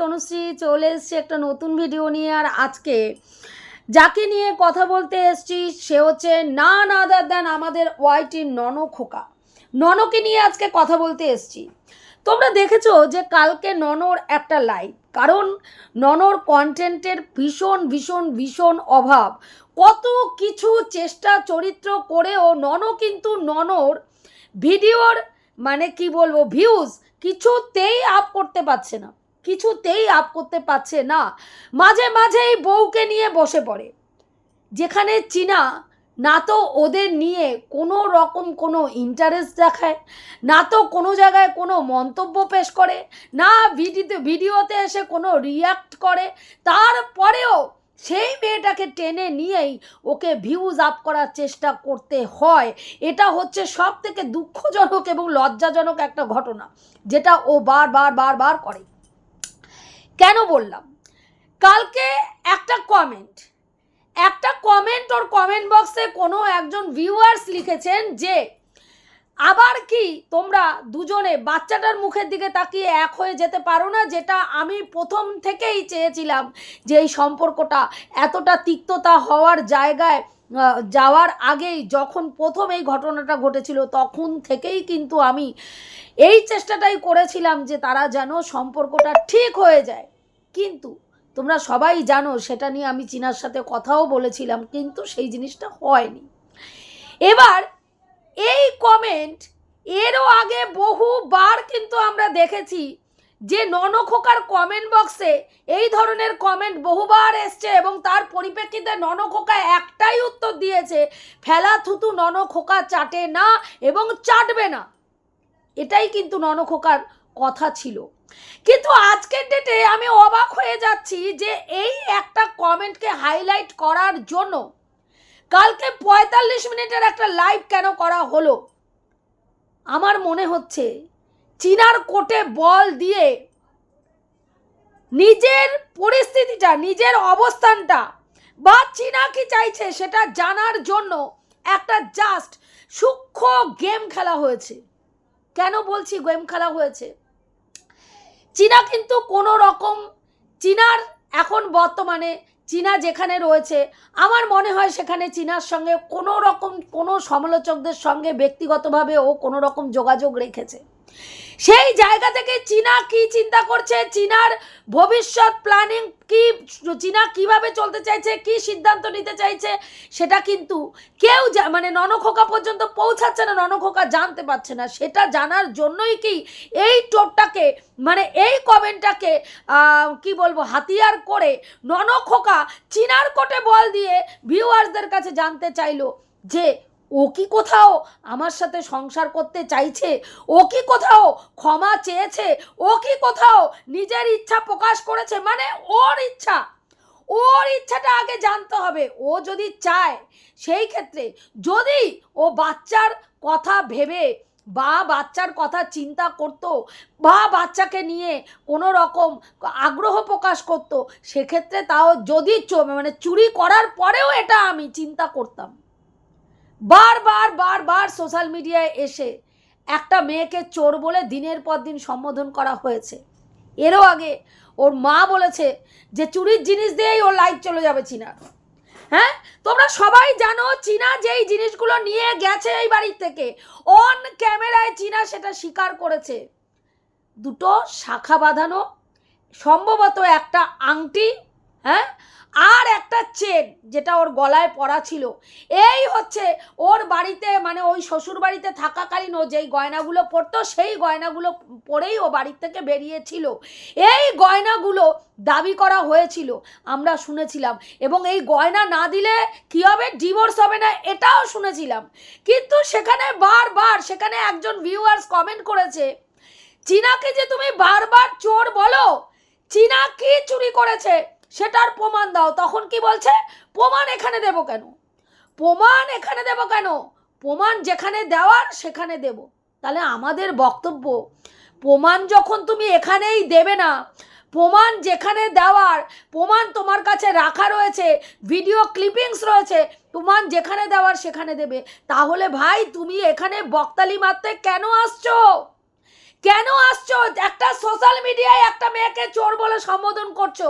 তনুশ্রী চলে এসেছি একটা নতুন ভিডিও নিয়ে, আর আজকে যাকে নিয়ে কথা বলতে এসেছি, সে হচ্ছে না না দেন আমাদের ওয়াইটির নন খোকা। ননকে নিয়ে আজকে কথা বলতে এসছি। তোমরা দেখেছ যে কালকে ননর একটা লাইভ কারণ ননর কন্টেন্টের ভীষণ ভীষণ ভীষণ অভাব। কত কিছু চেষ্টা, চরিত্র করেও নন কিন্তু ননর ভিডিওর মানে কি বলব ভিউজ কিছুতেই আপ করতে পারছে না। কিছুতেই আপ করতে পারছে না। মাঝে মাঝেই বউকে নিয়ে বসে পড়ে। যেখানে চীনা না তো ওদের নিয়ে কোনো রকম কোনো ইন্টারেস্ট দেখায়, না তো কোনো জায়গায় কোনো মন্তব্য পেশ করে, না ভিডিওতে ভিডিওতে এসে কোনো রিয়াক্ট করে। তারপরেও সেই মেয়েটাকে টেনে নিয়েই ওকে ভিউজ আপ করার চেষ্টা করতে হয়। এটা হচ্ছে সব থেকে দুঃখজনক এবং লজ্জাজনক একটা ঘটনা, যেটা ও বার বার বার বার করে। কেন বললাম? কালকে একটা কমেন্ট একটা কমেন্ট ওর কমেন্ট বক্সে কোনো একজন ভিউয়ার্স লিখেছেন যে আবার কি তোমরা দুজনে বাচ্চাটার মুখের দিকে তাকিয়ে এক হয়ে যেতে পারো না, যেটা আমি প্রথম থেকেই চেয়েছিলাম যে এই সম্পর্কটা এতটা তিক্ততা হওয়ার জায়গায় যাওয়ার আগেই যখন প্রথম এই ঘটনাটা ঘটেছিল তখন থেকেই কিন্তু আমি এই চেষ্টাটাই করেছিলাম যে তারা যেন সম্পর্কটা ঠিক হয়ে যায়। কিন্তু তোমরা সবাই জানো সেটা নিয়ে আমি চীনার সাথে কথাও বলেছিলাম, কিন্তু সেই জিনিসটা হয়নি। এবার এই কমেন্ট এরও আগে বহুবার কিন্তু আমরা দেখেছি যে ননখোকার কমেন্ট বক্সে এই ধরনের কমেন্ট বহুবার এসছে এবং তার পরিপ্রেক্ষিতে ননখোকা একটাই উত্তর দিয়েছে, ফেলা থুতু ননখোকা চাটে না এবং চাটবে না। এটাই কিন্তু ননখোকার কথা ছিল। কিন্তু আজকের ডেটে আমি অবাক হয়ে যাচ্ছি যে এই একটা কমেন্টকে হাইলাইট করার জন্য কালকে পঁয়তাল্লিশ মিনিটের একটা লাইভ কেন করা হলো? আমার মনে হচ্ছে চীনার কোটে বল দিয়ে নিজের পরিস্থিতিটা, নিজের অবস্থানটা বা চীনা কি চাইছে সেটা জানার জন্য একটা জাস্ট সূক্ষ্ম গেম খেলা হয়েছে। কেন বলছি গেম খেলা হয়েছে? চীনা কিন্তু কোনো রকম, চীনার এখন বর্তমানে চীনা যেখানে রয়েছে, আমার মনে হয় সেখানে চীনার সঙ্গে কোনো রকম কোনো সমালোচকদের সঙ্গে ব্যক্তিগতভাবে ও কোনো রকম যোগাযোগ রেখেছে। সেই জায়গা থেকে চীনা কি চিন্তা করছে? চীনার ভবিষ্যৎ প্ল্যানিং কি? চীনা কীভাবে চলতে চাইছে? কি সিদ্ধান্ত নিতে চাইছে? সেটা কিন্তু কেউ মানে ননখোকা পর্যন্ত পৌঁছাচ্ছে না, ননখোকা জানতে পারছে না। সেটা জানার জন্যই কি এই টোপটাকে মানে এই কমেন্টটাকে কি বলব, হাতিয়ার করে ননখোকা চীনার কোটে বল দিয়ে ভিউয়ার্সদের কাছে জানতে চাইলো যে ও কি কোথাও আমার সাথে সংসার করতে চাইছে? ও কি কোথাও ক্ষমা চেয়েছে? ও কি কোথাও নিজের ইচ্ছা প্রকাশ করেছে? মানে ওর ইচ্ছা। ওর ইচ্ছাটা আগে জানতে হবে। ও যদি চায়, সেই ক্ষেত্রে যদি ও বাচ্চার কথা ভেবে বা বাচ্চার কথা চিন্তা করত বা বাচ্চাকে নিয়ে কোনো রকম আগ্রহ প্রকাশ করত, সেক্ষেত্রে তাও যদি মানে চুরি করার পরেও এটা আমি চিন্তা করতাম। বারবার বারবার সোশ্যাল মিডিয়ায় এসে একটা মেয়েকে চোর বলে দিনের পর দিন সম্বোধন করা হয়েছে। এরও আগে ওর মা বলেছে যে চুরির জিনিস দিয়েই ওর লাইফ চলে যাবে চীনার। হ্যাঁ? তোমরা সবাই জানো চীনা যেই জিনিসগুলো নিয়ে গেছে এই বাড়ির থেকে অন ক্যামেরায় চীনা সেটা স্বীকার করেছে। দুটো শাখা বাঁধানো, সম্ভবত একটা আংটি হ্যাঁ? আর একটা চেন যেটা ওর গলায় পরা ছিল। এই হচ্ছে ওর বাড়িতে মানে ওই শ্বশুর বাড়িতে থাকাকালীন ও যেই গয়নাগুলো পরতো, সেই গয়নাগুলো পরেই ও বাড়ির থেকে বেরিয়েছিল। এই গয়নাগুলো দাবি করা হয়েছিল, আমরা শুনেছিলাম। এবং এই গয়না না দিলে কী হবে? ডিভোর্স হবে না, এটাও শুনেছিলাম। কিন্তু সেখানে বারবার, সেখানে একজন ভিউয়ার্স কমেন্ট করেছে, চীনাকে যে তুমি বারবার চোর বলো, চীনা কি চুরি করেছে? সেটার প্রমাণ দাও। তখন কি বলছে? প্রমাণ এখানে দেব কেন? প্রমাণ এখানে দেব কেন? প্রমাণ যেখানে দেওয়ার সেখানে দেব। তাহলে আমাদের বক্তব্য, প্রমাণ যখন তুমি এখানেই দেবে না, প্রমাণ যেখানে দেওয়ার, প্রমাণ তোমার কাছে রাখা রয়েছে ভিডিও ক্লিপিংস রয়েছে, প্রমাণ যেখানে দেওয়ার সেখানে দেবে। তাহলে ভাই, তুমি এখানে বক্তালি মারতে কেন আসছো? কেন আসছো? একটা সোশ্যাল মিডিয়ায় একটা মেয়েকে চোর বলে সম্বোধন করছ।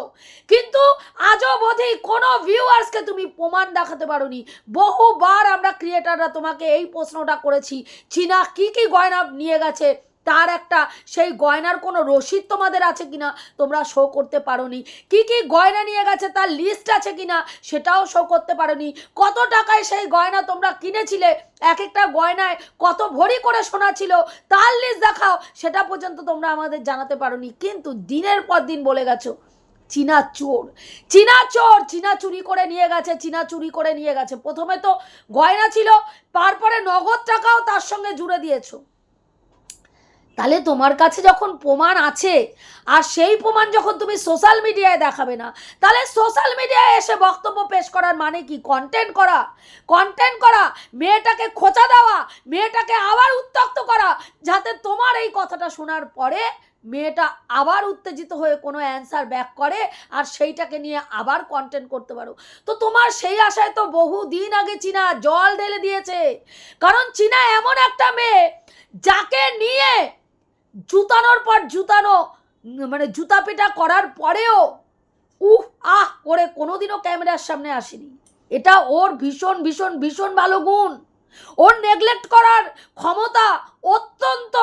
কিন্তু আজও বোধেই কোনো ভিউয়ার্সকে তুমি প্রমাণ দেখাতে পারোনি। বহুবার আমরা ক্রিয়েটাররা তোমাকে এই প্রশ্নটা করেছি। চীনা কি কি গয়না নিয়ে গেছে? তার একটা সেই গয়নার কোনো রসিদ তোমাদের আছে কিনা তোমরা শো করতে পারোনি। কি কি গয়না নিয়ে গেছে তার লিস্ট আছে কিনা সেটাও শো করতে পারোনি। কত টাকায় সেই গয়না তোমরা কিনেছিলে? এক একটা গয়নায় কত ভরি করে শোনা ছিল? তার লিস্ট দেখাও, সেটা পর্যন্ত তোমরা আমাদের জানাতে পারোনি। কিন্তু দিনের পর দিন বলে গেছো, চীনা চোর। চীনা চোর, চীনা চুরি করে নিয়ে গেছে, চীনা চুরি করে নিয়ে গেছে। প্রথমে তো গয়না ছিল, তারপরে নগদ টাকাও তার সঙ্গে জুড়ে দিয়েছ। তাহলে তোমার কাছে যখন প্রমাণ আছে, আর সেই প্রমাণ যখন তুমি সোশ্যাল মিডিয়ায় দেখাবে না, তাহলে সোশ্যাল মিডিয়ায় এসে বক্তব্য পেশ করার মানে কি? কন্টেন্ট করা। কন্টেন্ট করা, মেয়েটাকে খোঁচা দেওয়া, মেয়েটাকে আবার উত্তক্ত করা, যাতে তোমার এই কথাটা শোনার পরে মেয়েটা আবার উত্তেজিত হয়ে কোনো অ্যান্সার ব্যাক করে, আর সেইটাকে নিয়ে আবার কন্টেন্ট করতে পারো। তো তোমার সেই আশায় তো বহু দিন আগে চীনা জল ঢেলে দিয়েছে। কারণ চীনা এমন একটা মেয়ে, যাকে নিয়ে জুতানোর পর জুতানো মানে জুতা পেটা করার পরেও, উহ, আহ করে কোনোদিনও ক্যামেরার সামনে আসেনি। এটা ওর ভীষণ ভীষণ ভীষণ ভালো গুণ। ওর নেগলেক্ট করার ক্ষমতা অত্যন্ত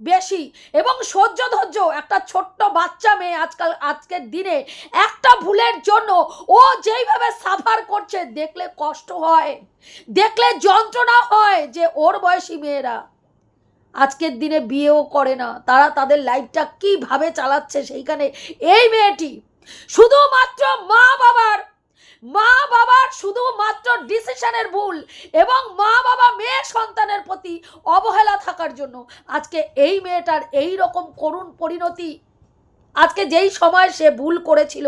বেশি এবং সহ্য ধৈর্য, একটা ছোট্ট বাচ্চা মেয়ে আজকাল, আজকের দিনে একটা ভুলের জন্য ও যেইভাবে সাফার করছে, দেখলে কষ্ট হয়, দেখলে যন্ত্রণা হয় যে ওর বয়সী মেয়েরা। আজকের দিনে বিয়েও করে না। তারা তাদের লাইফটা কীভাবে চালাচ্ছে সেইখানে এই মেয়েটি শুধুমাত্র মা বাবার মা বাবার শুধুমাত্র ডিসিশনের ভুল এবং মা বাবা মেয়ে সন্তানের প্রতি অবহেলা থাকার জন্য আজকে এই মেয়েটার এই রকম করুণ পরিণতি আজকে যেই সময় সে ভুল করেছিল,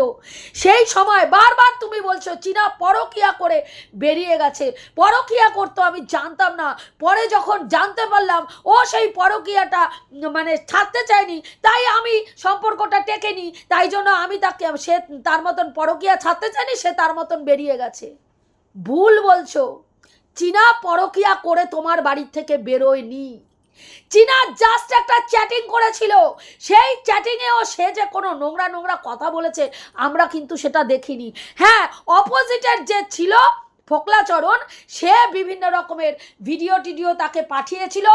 সেই সময় বারবার তুমি বলছো, চীনা পরকিয়া করে বেরিয়ে গেছে। পরকিয়া করতো আমি জানতাম না। পরে যখন জানতে পারলাম, ও সেই পরকিয়াটা মানে ছাড়তে চায়নি, তাই আমি সম্পর্কটা টেকে নি তাই জন্য আমি তাকে, সে তার মতন পরকিয়া ছাড়তে চায়নি, সে তার মতন বেরিয়ে গেছে। ভুল বলছো। চীনা পরকিয়া করে তোমার বাড়ির থেকে বেরোয়নি। চীনা জাস্ট একটা চ্যাটিং করেছিল। সেই চ্যাটিংয়েও সে যে কোনো নোংরা নোংরা কথা বলেছে, আমরা কিন্তু সেটা দেখিনি। হ্যাঁ অপোজিটের যে ছিল ফোকলাচরণ, সে বিভিন্ন রকমের ভিডিও টিডিও তাকে পাঠিয়েছিল,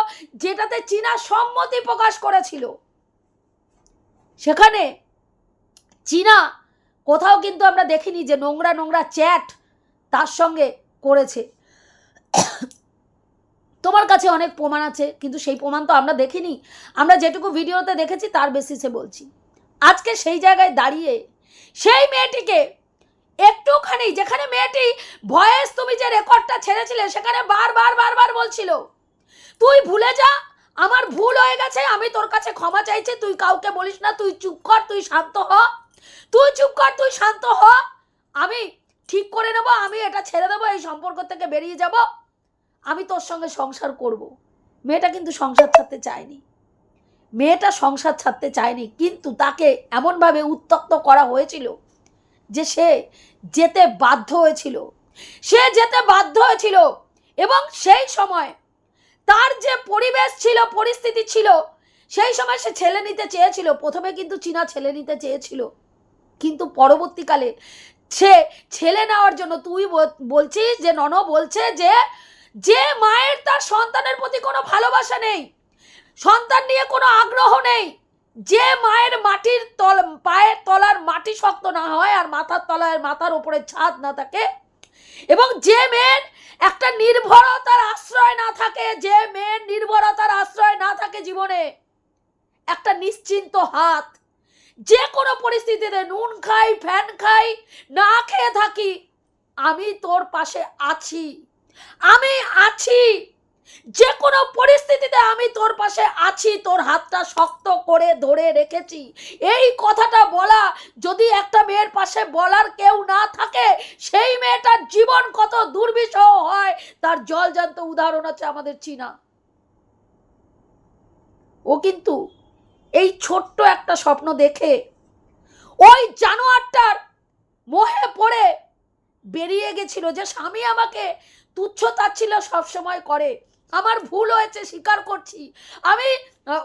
যেটাতে চীনা সম্মতি প্রকাশ করেছিল। সেখানে চীনা কোথাও কিন্তু আমরা দেখিনি যে নোংরা নোংরা চ্যাট তার সঙ্গে করেছে। তোমার কাছে অনেক প্রমাণ আছে, কিন্তু সেই প্রমাণ তো আমরা দেখিনি। আমরা যেটুকু ভিডিওতে দেখেছি, তার বেসিসে বলছি। আজকে সেই জায়গায় দাঁড়িয়ে সেই মেয়েটিকে একটুখানি, যেখানে মেয়েটি ভয়েস তুমি যে রেকর্ডটা ছেড়েছিলে, সেখানে বারবার বারবার বলছিল, তুই ভুলে যা, আমার ভুল হয়ে গেছে, আমি তোর কাছে ক্ষমা চাইছি, তুই কাউকে বলিস না, তুই চুপ কর, তুই শান্ত হ, তুই চুপ কর, তুই শান্ত হ, আমি ঠিক করে নেব, আমি এটা ছেড়ে দেবো, এই সম্পর্ক থেকে বেরিয়ে যাব। আমি তোর সঙ্গে সংসার করব। মেয়েটা কিন্তু সংসার ছাড়তে চায়নি। মেয়েটা সংসার ছাড়তে চায়নি, কিন্তু তাকে এমনভাবে উত্তক্ত করা হয়েছিল যে সে যেতে বাধ্য হয়েছিল। সে যেতে বাধ্য হয়েছিল এবং সেই সময় তার যে পরিবেশ ছিল, পরিস্থিতি ছিল, সেই সময় সে ছেলে নিতে চেয়েছিল। প্রথমে কিন্তু চীনা ছেলে নিতে চেয়েছিল, কিন্তু পরবর্তীকালে সে ছেলে নেওয়ার জন্য তুই বল- বলছিস যে নন বলছে যে যে মায়ের তার সন্তানের প্রতি কোনো ভালোবাসা নেই, সন্তান নিয়ে কোনো আগ্রহ নেই, যে মায়ের মাটির তল, পায়ের তলার মাটি শক্ত না হয় আর মাথার তলায়, মাথার ওপরে ছাদ না থাকে এবং যে মেয়ের একটা নির্ভরতার আশ্রয় না থাকে, যে মেয়ের নির্ভরতার আশ্রয় না থাকে জীবনে, একটা নিশ্চিন্ত হাত, যে কোনো পরিস্থিতিতে নুন খাই, ফ্যান খাই, না খেয়ে থাকি, আমি তোর পাশে আছি। আমি আছি। যে কোনো পরিস্থিতিতে আমি তোর পাশে আছি, তোর হাতটা শক্ত করে ধরে রেখেছি। এই কথাটা বলা, যদি একটা মেয়ের পাশে বলার কেউ না থাকে, সেই মেয়েটার জীবন কত দুর্বিষহ হয়, তার জলজান্ত উদাহরণ আছে আমাদের চীনা। ও কিন্তু এই ছোট্ট একটা স্বপ্ন দেখে, ওই জানোয়ারটার মোহে পড়ে বেরিয়ে গেছিল যে স্বামী আমাকে তুচ্ছ তাচ্ছিল সবসময় করে। আমার ভুল হয়েছে, স্বীকার করছি। আমি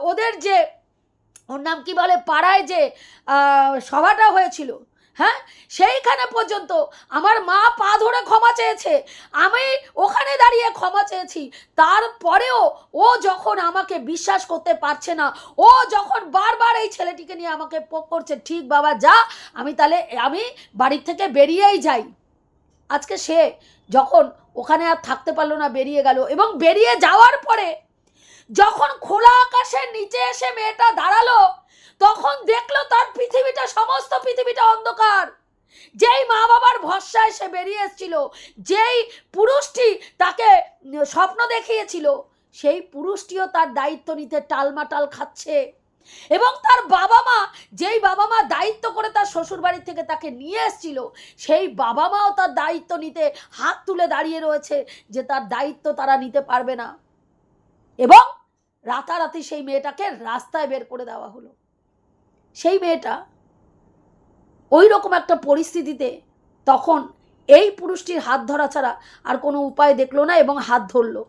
ওদের যে, ওর নাম কি বলে, পাড়ায় যে সভাটা হয়েছিল হ্যাঁ? সেইখানে পর্যন্ত আমার মা পা ধরে ক্ষমা চেয়েছে। আমি ওখানে দাঁড়িয়ে ক্ষমা চেয়েছি। তারপরেও ও যখন আমাকে বিশ্বাস করতে পারছে না, ও যখন বারবার এই ছেলেটিকে নিয়ে আমাকে পোক করছে, ঠিক বাবা, যা, আমি তাহলে, আমি বাড়ির থেকে বেরিয়েই যাই। আজকে সে যখন ওখানে আর থাকতে পারল না, বেরিয়ে গেল এবং বেরিয়ে যাওয়ার পরে যখন খোলা আকাশের নিচে এসে মেয়েটা দাঁড়াল, তখন দেখল তার পৃথিবীটা, সমস্ত পৃথিবীটা অন্ধকার। যেই মা বাবার ভরসায় সে বেরিয়ে এসেছিল, যেই পুরুষটি তাকে স্বপ্ন দেখিয়েছিল, সেই পুরুষটিও তার দায়িত্ব নিতে টালমাটাল খাচ্ছে। এবং তার বাবা মা, যেই বাবা মা দায়িত্ব করে তার শ্বশুর বাড়ি থেকে তাকে নিয়ে এসেছিল, সেই বাবা মাও তার দায়িত্ব নিতে হাত তুলে দাঁড়িয়ে রয়েছে যে তার দায়িত্ব তারা নিতে পারবে না। এবং রাতারাতি সেই মেয়েটাকে রাস্তায় বের করে দেওয়া হলো। সেই মেয়েটা ওই রকম একটা পরিস্থিতিতে তখন এই পুরুষটির হাত ধরা ছাড়া আর কোনো উপায় দেখল না এবং হাত ধরলো।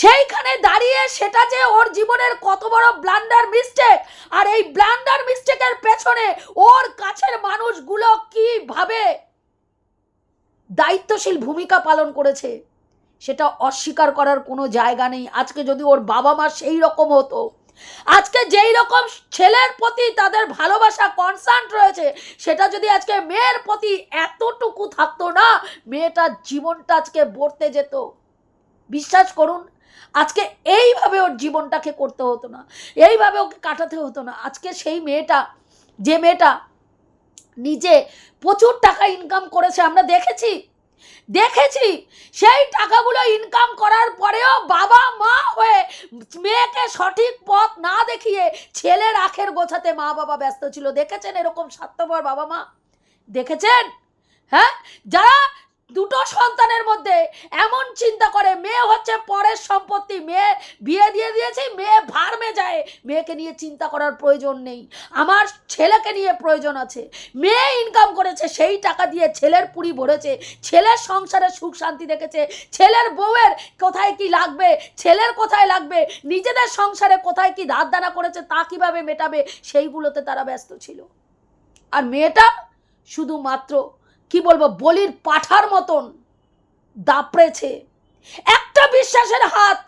সেইখানে দাঁড়িয়ে সেটা যে ওর জীবনের কত বড় ব্লান্ডার মিস্টেক আর এই ব্লান্ডার মিস্টেকের পেছনে ওর কাছের মানুষগুলো কীভাবে দায়িত্বশীল ভূমিকা পালন করেছে, সেটা অস্বীকার করার কোনো জায়গা নেই। আজকে যদি ওর বাবা মা সেই রকম হতো, আজকে যেই রকম ছেলের প্রতি তাদের ভালোবাসা কনসার্ন রয়েছে, সেটা যদি আজকে মেয়ের প্রতি এতটুকু থাকতো না, মেয়েটার জীবনটা আজকে বর্তে যেত। বিশ্বাস করুন, আজকে এইভাবে ওর জীবনটাকে করতে হতো না, এইভাবে ওকে কাটাতে হতো না। আজকে সেই মেয়েটা, যে মেয়েটা নিজে প্রচুর টাকা ইনকাম করেছে, আমরা দেখেছি দেখেছি, সেই টাকাগুলো ইনকাম করার পরেও বাবা মা হয়ে মেয়েকে সঠিক পথ না দেখিয়ে ছেলের আখের গোছাতে মা বাবা ব্যস্ত ছিল। দেখেছেন এরকম স্বার্থপর বাবা মা? দেখেছেন? হ্যাঁ? যারা দুটো সন্তানের মধ্যে এমন চিন্তা করে, মেয়ে হচ্ছে পরের সম্পত্তি, মেয়ে বিয়ে দিয়ে দিয়েছি, মেয়ে ভার্মে যায়। মেয়েকে নিয়ে চিন্তা করার প্রয়োজন নেই। আমার ছেলেকে নিয়ে প্রয়োজন আছে। মেয়ে ইনকাম করেছে, সেই টাকা দিয়ে ছেলের পুরি ভরেছে, ছেলের সংসারে সুখ শান্তি দেখেছে, ছেলের বউয়ের কোথায় কি লাগবে, ছেলের কোথায় লাগবে, নিজেদের সংসারে কোথায় কি ধার দানা করেছে, তা কীভাবে মেটাবে, সেইগুলোতে তারা ব্যস্ত ছিল। আর মেয়েটা শুধুমাত্র কি বলব, বলির পাঠার মতন দাপড়েছে। একটা বিশ্বাসের হাত,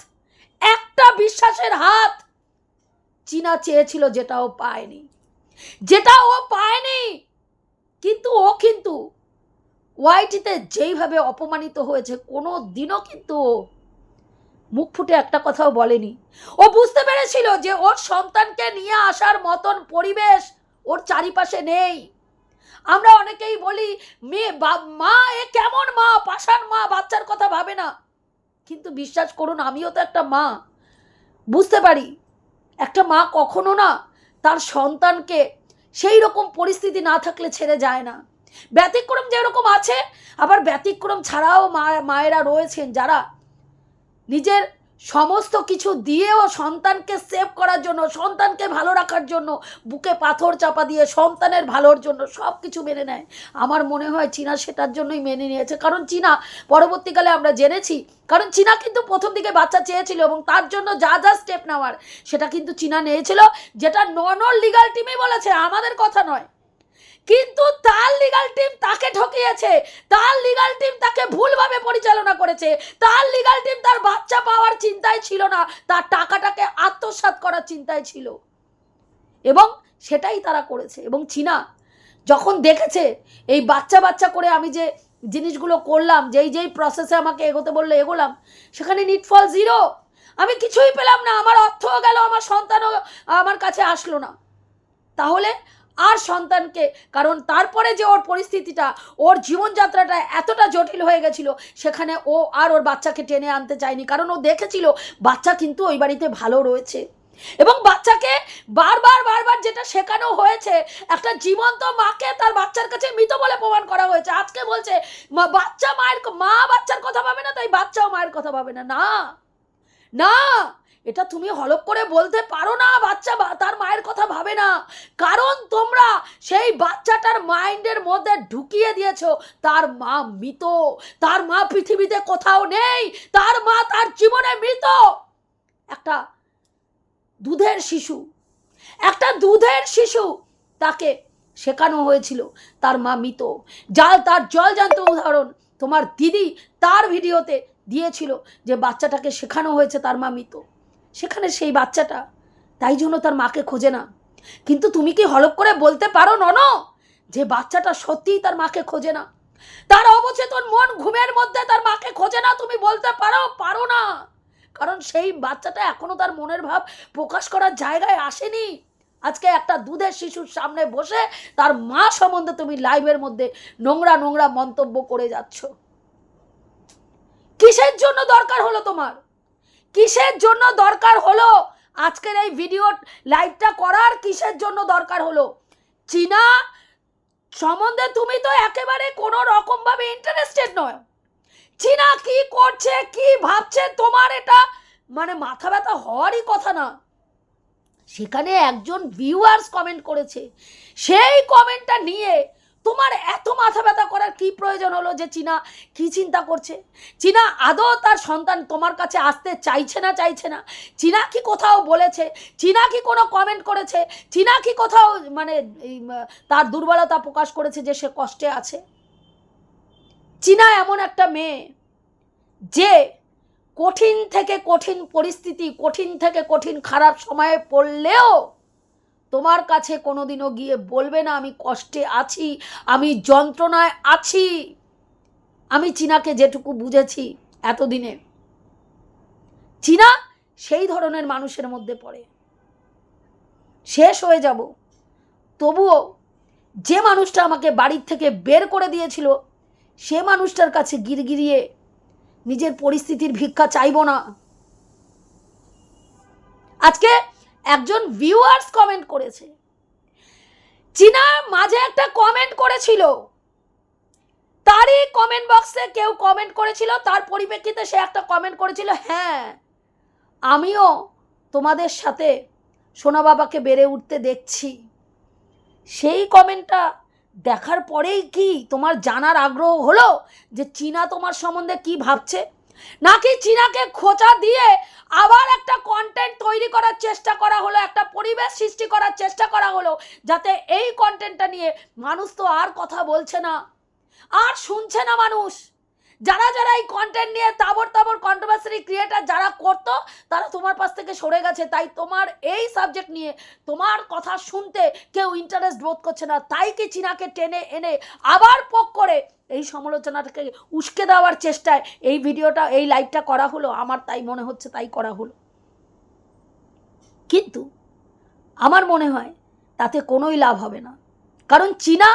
একটা বিশ্বাসের হাত চীনা চেয়েছিল যেটা ও পায়নি। যেটা ও পায়নি, কিন্তু ও কিন্তু ওয়াইটিতে যেইভাবে অপমানিত হয়েছে, কোনো দিনও কিন্তু ও মুখ ফুটে একটা কথাও বলেনি। ও বুঝতে পেরেছিল যে ওর সন্তানকে নিয়ে আসার মতন পরিবেশ ওর চারিপাশে নেই। আমরা অনেকেই বলি, মেয়ে মা, এ কেমন মা? পাষাণ মা, বাচ্চার কথা ভাবে না। কিন্তু বিশ্বাস করুন, আমিও তো একটা মা। বুঝতে পারি, একটা মা কখনো না তার সন্তানকে সেই রকম পরিস্থিতি না থাকলে ছেড়ে যায় না। ব্যতিক্রম যেরকম আছে, আবার ব্যতিক্রম ছাড়াও মা, মায়েরা রয়েছেন যারা নিজের সমস্ত কিছু দিয়েও সন্তানকে সেভ করার জন্য, সন্তানকে ভালো রাখার জন্য, বুকে পাথর চাপা দিয়ে সন্তানের ভালোর জন্য সব কিছু মেনে নেয়। আমার মনে হয় চীনা সেটার জন্যই মেনে নিয়েছে। কারণ চীনা, পরবর্তীকালে আমরা জেনেছি, কারণ চীনা কিন্তু প্রথম দিকে বাচ্চা চেয়েছিল এবং তার জন্য যা যা স্টেপ নেওয়ার সেটা কিন্তু চীনা নিয়েছিল, যেটা নন লিগাল টিমই বলেছে, আমাদের কথা নয়। কিন্তু তার লিগাল টিম তাকে ঠকিয়েছে। তার লিগাল টিম তাকে ভুলভাবে পরিচালনা করেছে। তার লিগাল টিম তার বাচ্চা পাওয়ার চিন্তায় ছিল না। তার টাকাটাকে আত্মসাৎ করার চিন্তায় ছিল। এবং সেটাই তারা করেছে। এবং চীনা যখন দেখেছে, এই বাচ্চা বাচ্চা করে আমি যে জিনিসগুলো করলাম, যেই যেই প্রসেসে আমাকে এগোতে বললে, এগোলাম, সেখানে নিটফল জিরো আমি কিছুই পেলাম না। আমার অর্থও গেল, আমার সন্তানও আমার কাছে আসলো না। তাহলে আর সন্তানকে। কারণ তারপরে যে ওর পরিস্থিতিটা, ওর জীবনযাত্রাটা এতটা জটিল হয়ে গেছিল, সেখানে ও আর ওর বাচ্চাকে টেনে আনতে চায়নি। কারণ ও দেখেছিল বাচ্চা কিন্তু ওই বাড়িতে ভালো রয়েছে। এবং বাচ্চাকে বারবার বারবার যেটা শেখানো হয়েছে, একটা জীবন্ত মাকে তার বাচ্চার কাছে মৃত বলে প্রমাণ করা হয়েছে। আজকে বলছে বাচ্চা মায়ের, মা বাচ্চার কথা ভাবে না, তাই বাচ্চাও মায়ের কথা ভাবে না। না না। এটা তুমি হলপ করে বলতে পারো না, বাচ্চা তার মায়ের কথা ভাবে না। কারণ তোমরা সেই বাচ্চাটার মাইন্ডের মধ্যে ঢুকিয়ে দিয়েছ, তার মা মৃত, তার মা পৃথিবীতে কোথাও নেই, তার মা তার জীবনে মৃত। একটা দুধের শিশু, একটা দুধের শিশু তাকে শেখানো হয়েছিল, তার মা মৃত। জাল, তার জল জানত উদাহরণ তোমার দিদি তার ভিডিওতে দিয়েছিল যে বাচ্চাটাকে শেখানো হয়েছে তার মা মৃত। সেখানে সেই বাচ্চাটা। তাই জন্য তার মাকে খোঁজে না। কিন্তু তুমি কি হলপ করে বলতে পারো নন? যে বাচ্চাটা সত্যিই তার মাকে খোঁজে না। তার অবচেতন মন ঘুমের মধ্যে তার মাকে খোঁজে না, তুমি বলতে পারো? পারো না। কারণ সেই বাচ্চাটা এখনও তার মনের ভাব প্রকাশ করার জায়গায় আসেনি। আজকে একটা দুধের শিশুর সামনে বসে তার মা সম্বন্ধে তুমি লাইভের মধ্যে নোংরা নোংরা মন্তব্য করে যাচ্ছ। কিসের জন্য দরকার হলো তোমার? কিসের জন্য দরকার হলো? আজকের এই ভিডিও লাইভটা করার কিসের জন্য দরকার হলো? চীনা, সম্বন্ধে তুমি তো একেবারে কোনো রকম ভাবে ইন্টারেস্টেড নয়। চীনা কি করছে, কি ভাবছে, তোমার এটা মানে মাথা ব্যথা হওয়ারই কথা না। সেখানে একজন ভিউয়ার্স কমেন্ট করেছে। সেই কমেন্টটা নিয়ে তোমার এত মাথা ব্যথা করার কি প্রয়োজন হলো যে চীনা কি চিন্তা করছে? চীনা আদৌ তার সন্তান তোমার কাছে আসতে চাইছে না চাইছে না? চীনা কি কোথাও বলেছে? চীনা কি কোনো কমেন্ট করেছে? চীনা কি কোথাও মানে তার দুর্বলতা প্রকাশ করেছে যে সে কষ্টে আছে? চীনা এমন একটা মেয়ে যে কঠিন থেকে কঠিন পরিস্থিতি, কঠিন থেকে কঠিন খারাপ সময়ে পড়লেও তোমার কাছে কোনোদিনও গিয়ে বলবে না, আমি কষ্টে আছি, আমি যন্ত্রণায় আছি। আমি চীনাকে যেটুকু বুঝেছি এতদিনে। চীনা সেই ধরনের মানুষের মধ্যে পড়ে। শেষ হয়ে যাব। তবুও যে মানুষটা আমাকে বাড়ির থেকে বের করে দিয়েছিল, সে মানুষটার কাছে গিরগিরিয়ে নিজের পরিস্থিতির ভিক্ষা চাইব না। আজকে একজন ভিউয়ার্স কমেন্ট করেছে। চীনা মাঝে একটা কমেন্ট করেছিল। তারই কমেন্ট বক্সে কেউ কমেন্ট করেছিল, তার পরিপ্রেক্ষিতে সে একটা কমেন্ট করেছিল হ্যাঁ আমিও তোমাদের সাথে সোনা বাবাকে বেড়ে উঠতে দেখছি। সেই কমেন্টটা দেখার পরেই কি তোমার জানার আগ্রহ হলো যে চীনা তোমার সম্বন্ধে কি ভাবছে? নাকি চীনাকে খোঁচা দিয়ে আবার একটা কন্টেন্ট তৈরি করার চেষ্টা করা হলো, একটা পরিবেশ সৃষ্টি করার চেষ্টা করা হলো, যাতে এই কন্টেন্টটা নিয়ে মানুষ তো আর কথা বলছে না, আর শুনছে না মানুষ। যারা যারা এই কন্টেন্ট নিয়ে তাবর তাবর কন্ট্রোভার্সারি ক্রিয়েটার যারা করতো, তারা তোমার পাশ থেকে সরে গেছে। তাই তোমার এই সাবজেক্ট নিয়ে তোমার কথা শুনতে কেউ ইন্টারেস্ট বোধ করছে না। তাই কি চীনাকে টেনে এনে আবার পোক করে? এই সমালোচনাটাকে উস্কে দেওয়ার চেষ্টায় এই ভিডিওটা, এই লাইভটা করা হলো। আমার তাই মনে হচ্ছে তাই করা হলো। কিন্তু আমার মনে হয় তাতে কোনোই লাভ হবে না। কারণ চীনা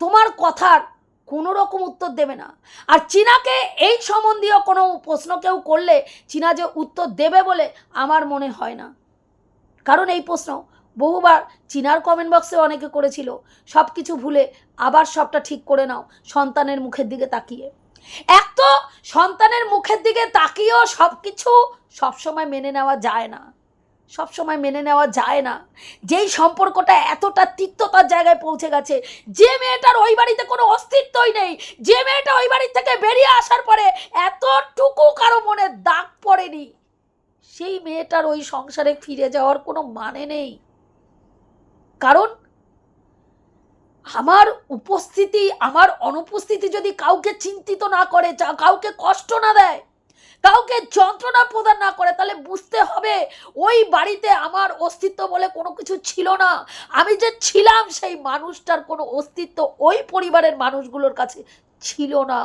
তোমার কথার কোনো রকম উত্তর দেবে না। আর চীনাকে এই সম্বন্ধীয় কোনো প্রশ্ন কেউ করলে চীনা যে উত্তর দেবে বলে আমার মনে হয় না। কারণ এই প্রশ্ন বহুবার চীনার কমেন্ট বক্সে অনেকে করেছিল। সব কিছু ভুলে আবার সবটা ঠিক করে নাও, সন্তানের মুখের দিকে তাকিয়ে। এক তো সন্তানের মুখের দিকে তাকিয়েও সব কিছু সবসময় মেনে নেওয়া যায় না। সব সময় মেনে নেওয়া যায় না। যেই সম্পর্কটা এতটা তিক্ততার জায়গায় পৌঁছে গেছে, যে মেয়েটার ওই বাড়িতে কোনো অস্তিত্বই নেই, যে মেয়েটা ওই বাড়ি থেকে বেরিয়ে আসার পরে এতটুকু কারও মনে দাগ পড়েনি, সেই মেয়েটার ওই সংসারে ফিরে যাওয়ার কোনো মানে নেই। কারণ আমার উপস্থিতি, আমার অনুপস্থিতি যদি কাউকে চিন্তিত না করে কাউকে কষ্ট না দেয় কাউকে যন্ত্রণা প্রদান না করে, তাহলে বুঝতে হবে ওই বাড়িতে আমার অস্তিত্ব বলে কোনো কিছু ছিল না। আমি যে ছিলাম সেই মানুষটার কোনো অস্তিত্ব ওই পরিবারের মানুষগুলোর কাছে ছিল না,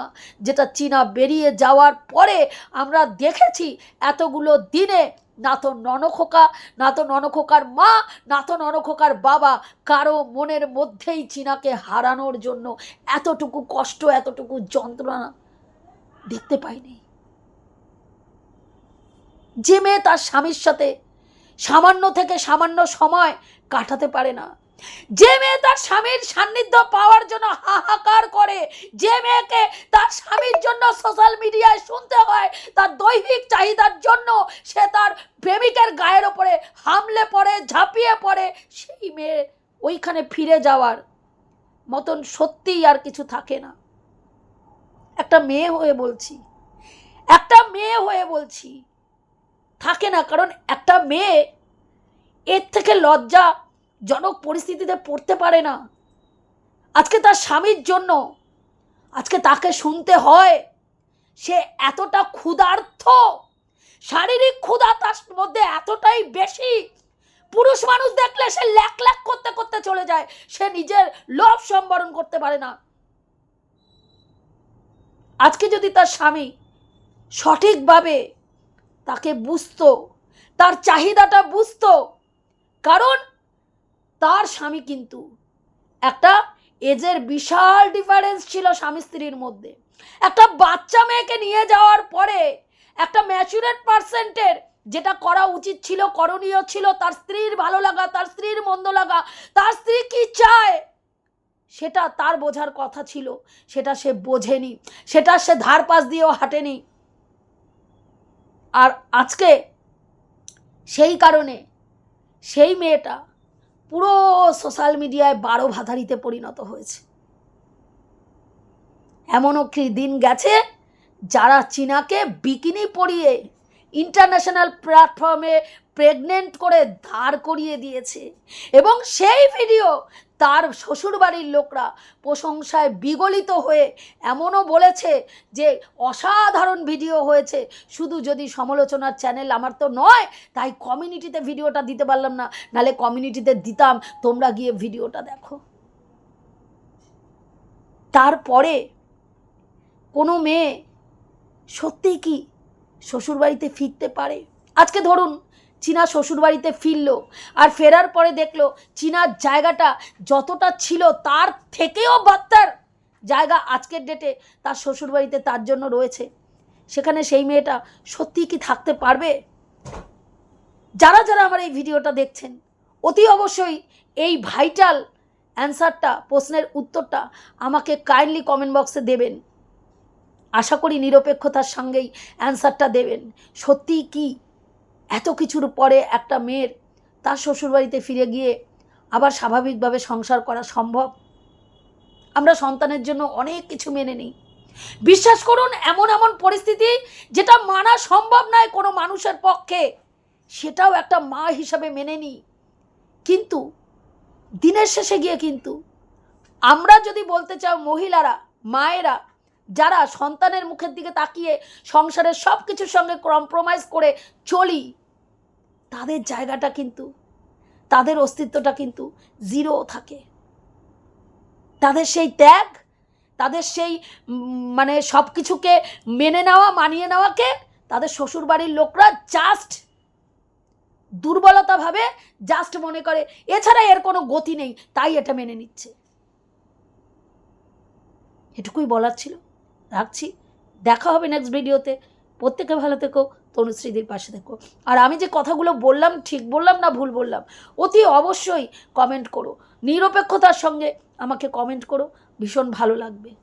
যেটা চীনা বেরিয়ে যাওয়ার পরে আমরা দেখেছি এতগুলো দিনে না তো ননখোকা না তো ননখোকার মা না তো ননখোকার বাবা কারও মনের মধ্যেই চীনাকে হারানোর জন্য এতটুকু কষ্ট, এতটুকু যন্ত্রণা দেখতে পাইনি। যে মেয়ে তার স্বামীর সাথে সামান্য থেকে সামান্য সময় কাটাতে পারে না। যে মেয়ে তার স্বামীর সান্নিধ্য পাওয়ার জন্য হাহাকার করে, যে মেয়েকে তার স্বামীর জন্য সোশ্যাল মিডিয়ায় শুনতে হয়, তার দৈহিক চাহিদার জন্য সে তার প্রেমিকের গায়ের ওপরে হামলে পড়ে, ঝাঁপিয়ে পড়ে, সেই মেয়ে ওইখানে ফিরে যাওয়ার মতন সত্যিই আর কিছু থাকে না। একটা মেয়ে হয়ে বলছি, একটা মেয়ে হয়ে বলছি থাকে না, কারণ একটা মেয়ে এর থেকে লজ্জা জনক পরিস্থিতিতে পড়তে পারে না। আজকে তার স্বামীর জন্য, আজকে তাকে শুনতে হয়, সে এতটা ক্ষুধার্থ, শারীরিক ক্ষুধা তার মধ্যে এতটাই বেশি। পুরুষ মানুষ দেখলে সে ল্যাক ল্যাক করতে করতে চলে যায়, সে নিজের লোভ সম্বরণ করতে পারে না। আজকে যদি তার স্বামী সঠিকভাবে তাকে বুঝতো, তার চাহিদাটা বুঝতো। কারণ তার স্বামী কিন্তু একটা এজের বিশাল ডিফারেন্স ছিল স্বামী স্ত্রীর মধ্যে। একটা বাচ্চা মেয়েকে নিয়ে যাওয়ার পরে একটা ম্যাচুরেট পার্সেন্টের যেটা করা উচিত ছিল, করণীয় ছিল, তার স্ত্রীর ভালো লাগা, তার স্ত্রীর মন্দ লাগা, তার স্ত্রী কি চায়, সেটা তার বোঝার কথা ছিল, সেটা সে বোঝেনি, সেটা সে ধার পাশ দিয়েও হাঁটেনি। আর আজকে সেই কারণে সেই মেয়েটা পুরো সোশ্যাল মিডিয়ায় বারো ভাতারিতে পরিণত হয়েছে। এমনও কি দিন গেছে যারা চীনাকে বিকিনি পরিয়ে ইন্টারন্যাশনাল প্ল্যাটফর্মে প্রেগনেন্ট করে ধার করিয়ে দিয়েছে। এবং সেই ভিডিও তার শ্বশুরবাড়ির লোকরা প্রশংসায় বিগলিত হয়ে এমনও বলেছে যে অসাধারণ ভিডিও হয়েছে। শুধু যদি সমালোচনার চ্যানেল আমার তো নয়, তাই কমিউনিটিতে ভিডিওটা দিতে পারলাম না। নালে কমিউনিটিতে দিতাম, তোমরা গিয়ে ভিডিওটা দেখো। তারপরে কোনো মেয়ে সত্যিই কি শ্বশুরবাড়িতে ফিরতে পারে? আজকে ধরুন চীনা শ্বশুরবাড়িতে ফিরলো আর ফেরার পরে দেখল চীনার জায়গাটা যতটা ছিল তার থেকেও বাত্তার। জায়গা আজকের ডেটে তার শ্বশুরবাড়িতে তার জন্য রয়েছে। সেখানে সেই মেয়েটা সত্যিই কি থাকতে পারবে? যারা যারা আমার এই ভিডিওটা দেখছেন, অতি অবশ্যই এই ভাইটাল অ্যান্সারটা প্রশ্নের উত্তরটা আমাকে কাইন্ডলি কমেন্ট বক্সে দেবেন। আশা করি নিরপেক্ষতার সঙ্গেই অ্যান্সারটা দেবেন। সত্যিই কি এত কিছুর পরে একটা মেয়ের তার শ্বশুরবাড়িতে ফিরে গিয়ে আবার স্বাভাবিকভাবে সংসার করা সম্ভব? আমরা সন্তানের জন্য অনেক কিছু মেনে নিই। বিশ্বাস করুন, এমন এমন পরিস্থিতি যেটা মানা সম্ভব নয় কোনো মানুষের পক্ষে। সেটাও একটা মা হিসাবে মেনে নিই। কিন্তু দিনের শেষে গিয়ে কিন্তু আমরা যদি বলতে চাও মহিলারা, মায়েরা, যারা সন্তানের মুখের দিকে তাকিয়ে সংসারের সব কিছুর সঙ্গে কম্প্রোমাইজ করে চলি তাদের জায়গাটা কিন্তু, তাদের অস্তিত্বটা কিন্তু জিরো থাকে। তাদের সেই ত্যাগ, তাদের সেই মানে সব কিছুকে মেনে নেওয়া, মানিয়ে নেওয়াকে তাদের শ্বশুরবাড়ির লোকরা জাস্ট দুর্বলতাভাবে জাস্ট মনে করে। এছাড়া এর কোনো গতি নেই, তাই এটা মেনে নিচ্ছে। এটুকুই বলার ছিল। রাখছি। দেখা হবে নেক্সট ভিডিওতে প্রত্যেকে ভালো থেকো। তনুশ্রীদির পাশে থেকো। আর আমি যে কথাগুলো বললাম, ঠিক বললাম না ভুল বললাম, অতি অবশ্যই কমেন্ট করো। নিরপেক্ষতার সঙ্গে আমাকে কমেন্ট করো। ভীষণ ভালো লাগবে।